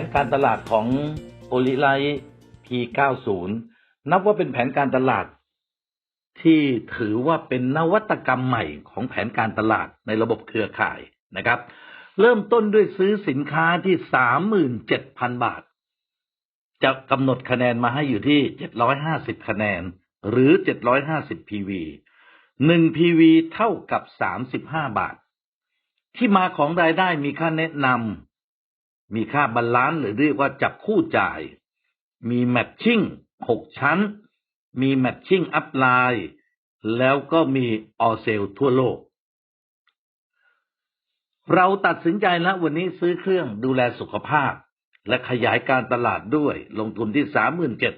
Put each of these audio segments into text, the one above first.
นการตลาดของโอลิไลท์ P90 นับว่าเป็นแผนการตลาด ที่ถือว่าเป็นนวัตกรรมใหม่ของแผนการตลาดในระบบเครือข่ายนะครับ เริ่มต้นด้วยซื้อสินค้าที่ 37,000 บาท จะกำหนดคะแนนมาให้อยู่ที่ 750 คะแนน หรือ 750 PV 1 PV เท่ากับ 35 บาท ที่มาของรายได้มีค่าแนะนำ มีค่าบาลานซ์หรือเรียกว่าจับคู่จ่าย มีแมทชิ่ง6ชั้น มีแมทชิ่งอัพไลน์แล้วก็มีออเซลทั่วโลก เราตัดสินใจแล้ววันนี้ซื้อเครื่องดูแลสุขภาพ และขยายการตลาดด้วย ลงทุนที่สามหมื่นเจ็ด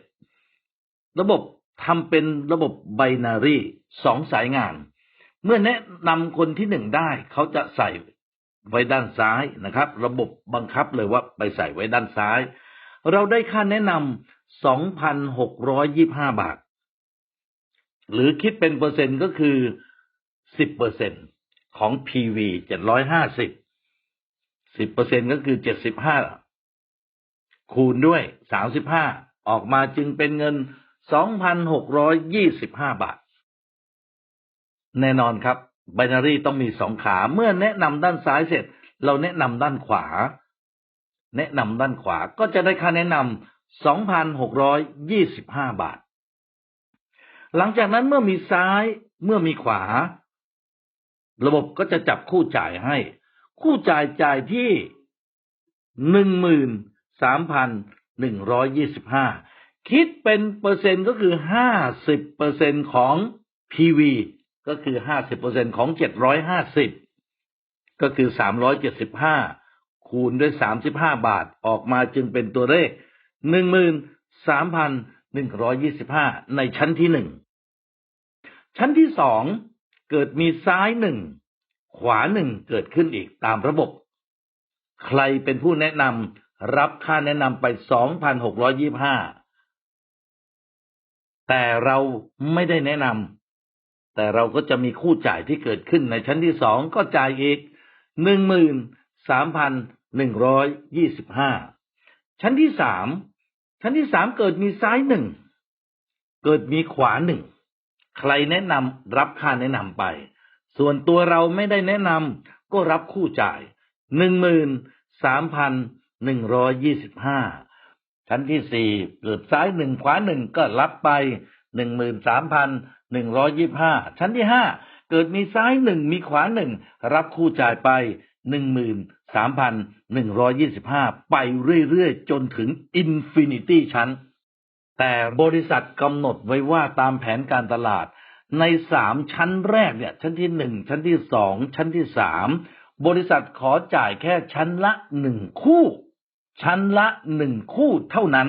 ระบบทำเป็นระบบไบนารีสองสายงาน เมื่อแนะนำคนที่หนึ่งได้ เขาจะใส่ ไว้ด้านซ้ายนะครับ ระบบบังคับเลยว่าไปใส่ไว้ด้านซ้าย เราได้ค่าแนะนำสองพันหกร้อยยี่ห้าบาท หรือคิดเป็นเปอร์เซ็นต์ก็คือสิบเปอร์เซ็นของ PV เจ็ดร้อยห้าสิบสิบเปอร์เซ็นก็คือเจ็ดสิบห้าคูณด้วยสามสิบห้าออกมาจึงเป็นเงินสองพันหกร้อยยี่สิบห้าบาท แน่นอนครับ ไบนารีต้องมีสองขา เมื่อแนะนำด้านซ้ายเสร็จ เราแนะนำด้านขวา แนะนำด้านขวาก็จะได้ค่าแนะนำสองพันหกร้อยยี่สิบห้าบาท หลังจากนั้นเมื่อมีซ้ายเมื่อมีขวา ระบบก็จะจับคู่จ่ายให้ คู่จ่ายจ่ายที่หนึ่งหมื่นสามพันหนึ่งร้อยยี่สิบห้าคิดเป็นเปอร์เซ็นต์ก็คือห้าสิบเปอร์เซ็นของ PV ก็คือห้าสิบเปอร์เซ็นของเจ็ดร้อยห้าสิบก็คือสามร้อยเจ็ดสิบห้าคูณด้วยสามสิบห้าบาทออกมาจึงเป็นตัวเลขหนึ่งหมื่นสามพันหนึ่งร้อยยี่สิบห้าในชั้นที่หนึ่งชั้นที่สองเกิดมีซ้ายหนึ่งขวาหนึ่งเกิดขึ้นอีกตามระบบ ใครเป็นผู้แนะนำรับค่าแนะนำไปสองพันหกร้อยี่ห้าแต่เราไม่ได้แนะนำ แต่เราก็จะมีคู่จ่ายที่เกิดขึ้นในชั้นที่สองก็จ่ายอีกหนึ่งหมื่นสามพันหนึ่งร้อยยี่สิบห้าชั้นที่สามชั้นที่สามเกิดมีซ้ายหนึ่งเกิดมีขวาหนึ่งใครแนะนำรับค่าแนะนำไป ส่วนตัวเราไม่ได้แนะนำก็รับคู่จ่ายหนึ่งหมื่นสามพันหนึ่งร้อยยี่สิบห้าชั้นที่สี่เกิดซ้ายหนึ่งขวาหนึ่งก็รับไปหนึ่งหมื่นสามพัน หนึ่งร้อยยี่ห้าชั้นที่ห้าเกิดมีซ้ายหนึ่งมีขวาหนึ่งรับคู่จ่ายไปหนึ่งหมื่นสามพันหนึ่งร้อยี่สิบห้าไปเรื่อยๆ จนถึงอินฟินิตี้ชั้น แต่บริษัทกำหนดไว้ว่าตามแผนการตลาด ในสามชั้นแรกเนี่ย ชั้นที่หนึ่งชั้นที่สองชั้นที่สามบริษัทขอจ่ายแค่ชั้นละหนึ่งคู่ ชั้นละหนึ่งคู่เท่านั้น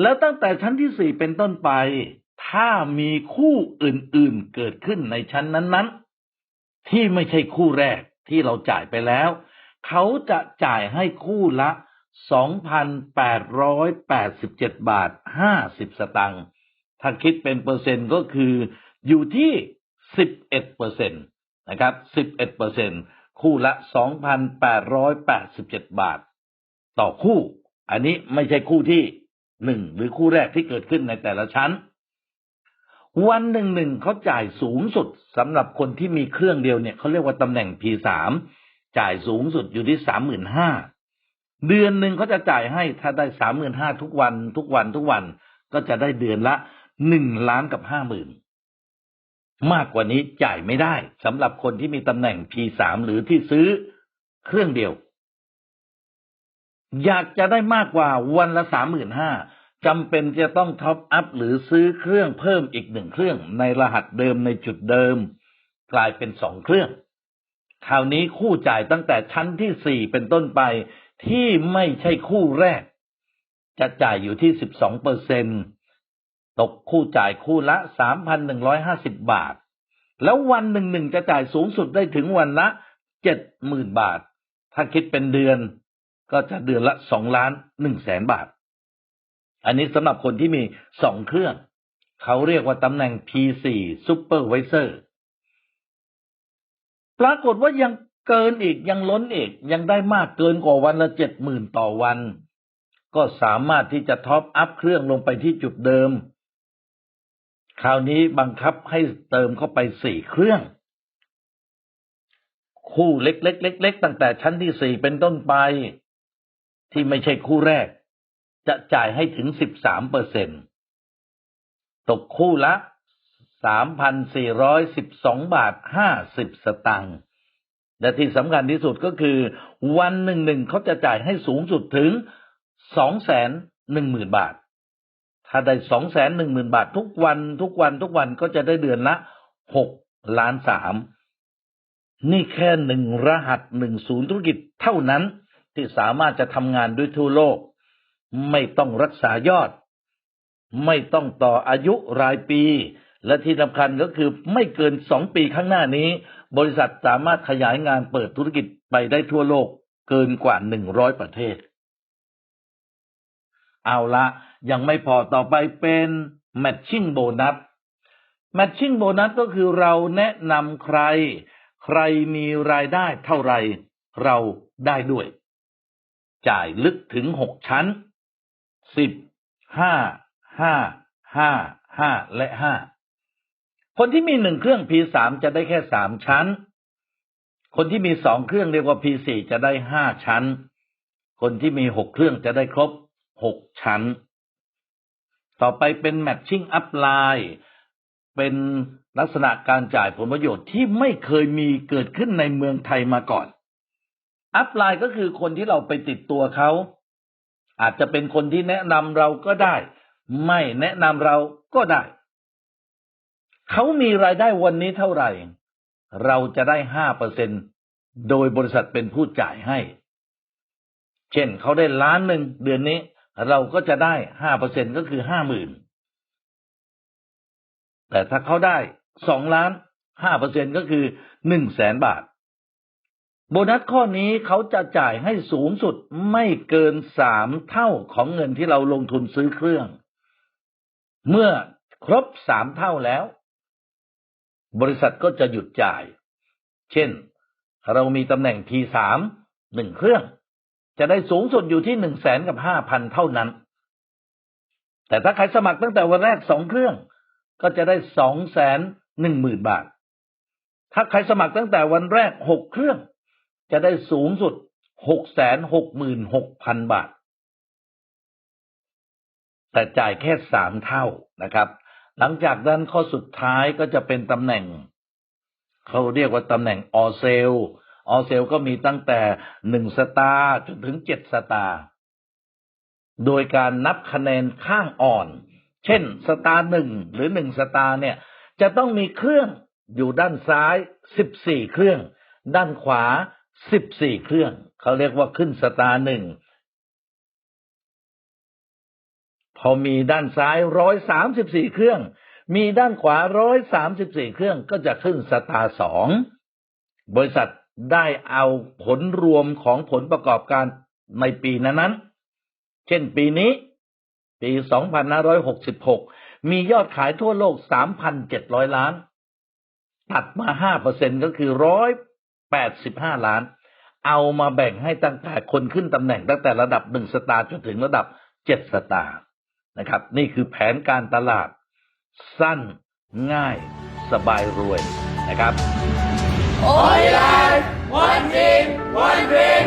แล้วตั้งแต่ชั้นที่สี่เป็นต้นไป ถ้ามีคู่อื่นๆเกิดขึ้นในชั้นนั้น ๆ ที่ไม่ใช่คู่แรกที่เราจ่ายไปแล้ว เขาจะจ่ายให้คู่ละ 2,887 บาท 50 สตังค์ถ้าคิดเป็นเปอร์เซ็นต์ก็คืออยู่ที่ 11เปอร์เซ็นต์นะครับ 11เปอร์เซ็นต์คู่ละ 2,887 บาท ต่อคู่ อันนี้ไม่ใช่คู่ที่หนึ่งหรือคู่แรกที่เกิดขึ้นในแต่ละชั้น วันหนึ่งหนึ่งเขาจ่ายสูงสุดสำหรับคนที่มีเครื่องเดียวเนี่ยเขาเรียกว่าตำแหน่ง P3 จ่ายสูงสุดอยู่ที่สามหมื่นห้าเดือนหนึ่งเขาจะจ่ายให้ถ้าได้สามหมื่นห้าทุกวันทุกวันทุกวันก็จะได้เดือนละหนึ่งล้านกับห้าหมื่นมากกว่านี้จ่ายไม่ได้สำหรับคนที่มีตำแหน่ง P3 หรือที่ซื้อเครื่องเดียว อยากจะได้มากกว่าวันละสามหมื่นห้า จำเป็นจะต้องท็อปอัพหรือซื้อเครื่องเพิ่มอีกหนึ่งเครื่องในรหัสเดิมในจุดเดิม กลายเป็นสองเครื่อง คราวนี้คู่จ่ายตั้งแต่ชั้นที่สี่เป็นต้นไปที่ไม่ใช่คู่แรก จะจ่ายอยู่ที่สิบสองเปอร์เซ็นตกคู่จ่ายคู่ละสามพันหนึ่งร้อยห้าสิบบาท แล้ววันหนึ่งหนึ่งจะจ่ายสูงสุดได้ถึงวันละเจ็ดหมื่นบาท ถ้าคิดเป็นเดือนก็จะเดือนละสองล้านหนึ่งแสนบาท อันนี้สำหรับคนที่มีสองเครื่อง เขาเรียกว่าตำแหน่ง P4 Supervisor ปรากฏว่ายังเกินอีกยังล้นอีก ยังได้มากเกินกว่าวันละเจ็ดหมื่นต่อวัน ก็สามารถที่จะท็อปอัพเครื่องลงไปที่จุดเดิม คราวนี้บังคับให้เติมเข้าไปสี่เครื่อง คู่เล็กๆเล็กๆตั้งแต่ชั้นที่สี่เป็นต้นไป ที่ไม่ใช่คู่แรก จะจ่ายให้ถึงสิบสามเปอร์เซ็นตกคู่ละสามพันสี่ร้อยสิบาทห้าสิบสตังค์และที่สำคัญที่สุดก็คือ วันหนึ่งหนึ่งเขาจะจ่ายให้สูงสุดถึงสองแสนหนึ่งหมื่นบาท ถ้าได้สองแสนหนึ่งหมื่นบาททุกวันทุกวันทุกวันก็จะได้เดือนละหกล้านสามนี่แค่หนึ่งรหัสหนึ่งศูนย์ธุรกิจเท่านั้นที่สามารถจะทำงานด้วยทั่วโลก ไม่ต้องรักษายอด ไม่ต้องต่ออายุรายปี และที่สำคัญก็คือไม่เกินสองปีข้างหน้านี้ บริษัทสามารถขยายงานเปิดธุรกิจไปได้ทั่วโลกเกินกว่าหนึ่งร้อยประเทศ เอาละยังไม่พอต่อไปเป็น matching bonus matching bonus ก็คือเราแนะนำใคร ใครมีรายได้เท่าไร เราได้ด้วย จ่ายลึกถึงหกชั้น สิบห้าห้าห้าห้าและห้าคนที่มีหนึ่งเครื่อง P3 จะได้แค่สามชั้น คนที่มีสองเครื่องเรียกว่า P4 จะได้ห้าชั้น คนที่มีหกเครื่องจะได้ครบหกชั้น ต่อไปเป็น matching up line เป็นลักษณะการจ่ายผลประโยชน์ที่ไม่เคยมีเกิดขึ้นในเมืองไทยมาก่อน อัพไลน์ก็คือคนที่เราไปติดตัวเขา อาจจะเป็นคนที่แนะนำเราก็ได้ ไม่แนะนำเราก็ได้ เขามีรายได้วันนี้เท่าไหร่ เราจะได้ห้าเปอร์เซ็นโดยบริษัทเป็นผู้จ่ายให้ เช่นเขาได้ล้านหนึ่งเดือนนี้ เราก็จะได้ห้าเปอร์เซ็นก็คือห้าหมื่นแต่ถ้าเขาได้สองล้านห้าเปอร์เซ็นก็คือหนึ่งแสนบาท โบนัสข้อนี้เขาจะจ่ายให้สูงสุดไม่เกินสามเท่าของเงินที่เราลงทุนซื้อเครื่อง เมื่อครบสามเท่าแล้ว บริษัทก็จะหยุดจ่าย เช่น เรามีตำแหน่ง T3 หนึ่งเครื่อง จะได้สูงสุดอยู่ที่หนึ่งแสนกับห้าพันเท่านั้น แต่ถ้าใครสมัครตั้งแต่วันแรกสองเครื่อง ก็จะได้สองแสนหนึ่งหมื่นบาท ถ้าใครสมัครตั้งแต่วันแรกหกเครื่อง จะได้สูงสุดหกแสนหกหมื่นหกพันบาท แต่จ่ายแค่สามเท่านะครับ หลังจากนั้นข้อสุดท้ายก็จะเป็นตำแหน่ง เขาเรียกว่าตำแหน่งออเซลออเซลก็มีตั้งแต่หนึ่งสตาร์จนถึงเจ็ดสตาร์โดยการนับคะแนนข้างอ่อน เช่นสตาร์หนึ่งหรือหนึ่งสตาร์เนี่ย จะต้องมีเครื่องอยู่ด้านซ้ายสิบสี่เครื่อง ด้านขวา สิบสี่เครื่อง เขาเรียกว่าขึ้นสตาร์หนึ่ง พอมีด้านซ้ายร้อยสามสิบสี่เครื่อง มีด้านขวาร้อยสามสิบสี่เครื่องก็จะขึ้นสตาร์สอง บริษัทได้เอาผลรวมของผลประกอบการในปีนั้นๆ เช่นปีนี้ ปี 2566 มียอดขายทั่วโลก 3,700 ล้าน ตัดมา 5%ก็คือ แปดสิบห้าล้าน เอามาแบ่งให้ตั้งแต่คนขึ้นตำแหน่งตั้งแต่ระดับหนึ่งสตาร์จนถึงระดับเจ็ดสตาร์นะครับ นี่คือแผนการตลาด สั้นง่าย สบายรวยนะครับ Oilan, one team, one dream.